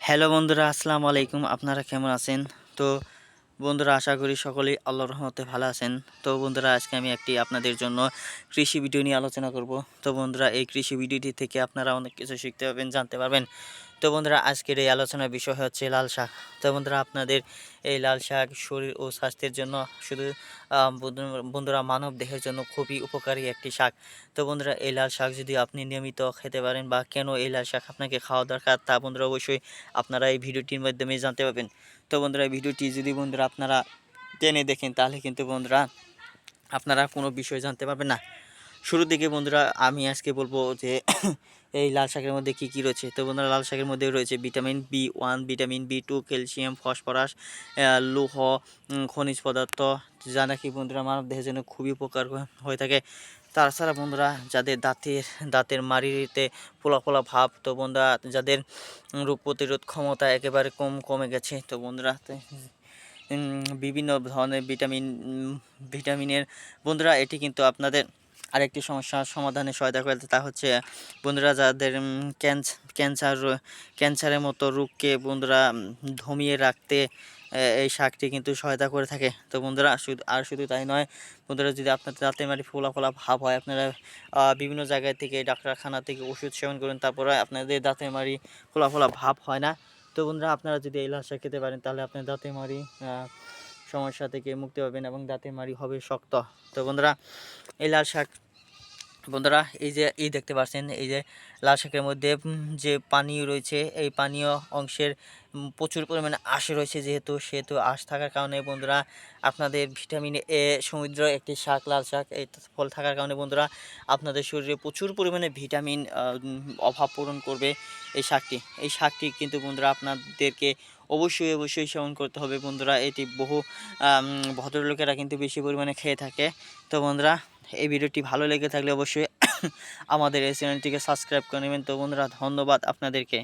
Hello বন্ধুরা, আসসালামু আলাইকুম। আপনারা কেমন আছেন? তো বন্ধুরা, আশা করি সকলেই আল্লাহ রহমতে ভালো আছেন। তো বন্ধুরা, আজকে আমি একটি আপনাদের জন্য কৃষি ভিডিও নিয়ে আলোচনা করব। তো বন্ধুরা, এই কৃষি ভিডিওটি থেকে আপনারা অনেক কিছু শিখতে পারবেন, জানতে পারবেন। তো বন্ধুরা, আজকের এই আলোচনার বিষয় হচ্ছে লাল শাক। তো বন্ধুরা, আপনাদের এই লাল শাক শরীর ও স্বাস্থ্যের জন্য শুধু বন্ধুরা, মানব দেহের জন্য খুবই উপকারী একটি শাক। তো বন্ধুরা, এই লাল শাক যদি আপনি নিয়মিত খেতে পারেন বা কেন এই লাল শাক আপনাকে খাওয়া দরকার তা বন্ধুরা অবশ্যই আপনারা এই ভিডিওটির মাধ্যমে জানতে পারবেন। তো বন্ধুরা, এই ভিডিওটি যদি বন্ধুরা আপনারা টেনে দেখেন, তাহলে কিন্তু বন্ধুরা আপনারা কোনো বিষয় জানতে পারবেন না। শুরুর দিকে বন্ধুরা আমি আজকে বলব যে এই লাল শাকের মধ্যে কি কি রয়েছে? তো বন্ধুরা লাল শাকের মধ্যে রয়েছে vitamin B one, vitamin B two, calcium, phosphorus লৌহ খনিজ পদার্থ, যা নাকি বন্ধুরা মানব দেহের জন্য খুবই উপকার হয়ে থাকে। তাছাড়া বন্ধুরা যাদের দাঁতের দাঁতের মাড়িতে ফোলা ফোলা ভাব, তো বন্ধুরা যাদের রোগ প্রতিরোধ ক্ষমতা একেবারে কম কমে গেছে, তো বন্ধুরা বিভিন্ন ধরনের ভিটামিন ভিটামিনের, বন্ধুরা এটি কিন্তু আপনাদের আরেকটি সমস্যার সমাধানে সহায়তা করে তা হচ্ছে বন্ধুরা যাদের ক্যান্সার, ক্যান্সারের মতো রোগকে বন্ধুরা ধমিয়ে রাখতে এই শাকটি কিন্তু সহায়তা করে থাকে। তো বন্ধুরা, শুধু, আর শুধু তাই নয়, বন্ধুরা যদি আপনার দাঁতে মারি ফোলা ফোলা ভাব হয়, আপনারা বিভিন্ন জায়গায় থেকে ডাক্তারখানা থেকে ওষুধ সেবন করেন, তারপরে আপনাদের দাঁতে মারি ফোলা ফোলা ভাব হয় না। তো বন্ধুরা, আপনারা যদি এই লাল শাক খেতে পারেন, তাহলে আপনার দাঁতে মারি সমস্যা থেকে মুক্তি পাবেন এবং দাঁতে মারি হবে শক্ত। তো বন্ধুরা এই লাল শাক। বন্ধুরা, এই যে, এই দেখতে পাচ্ছেন, এই যে লাল শাকের মধ্যে যে পানি রয়েছে, এই পানীয় অংশের প্রচুর পরিমাণে আঁশ রয়েছে যেহেতু, সেহেতু আঁশ থাকার কারণে বন্ধুরা, আপনাদের ভিটামিন এ সমুদ্র একটি শাক, লাল শাক, এই ফল থাকার কারণে বন্ধুরা, আপনাদের শরীরে প্রচুর পরিমাণে ভিটামিন অভাব পূরণ করবে এই শাকটি। এই শাকটি কিন্তু বন্ধুরা, আপনাদেরকে অবশ্যই অবশ্যই সেবন করতে হবে বন্ধুরা, এটি বহু ভদ্রলোকেরা কিন্তু বেশি পরিমাণে খেয়ে থাকে। তো বন্ধুরা এই ভিডিওটি ভালো লেগে থাকলে অবশ্যই আমাদের এই চ্যানেলটিকে সাবস্ক্রাইব করে নেবেন। তো বন্ধুরা, ধন্যবাদ আপনাদেরকে।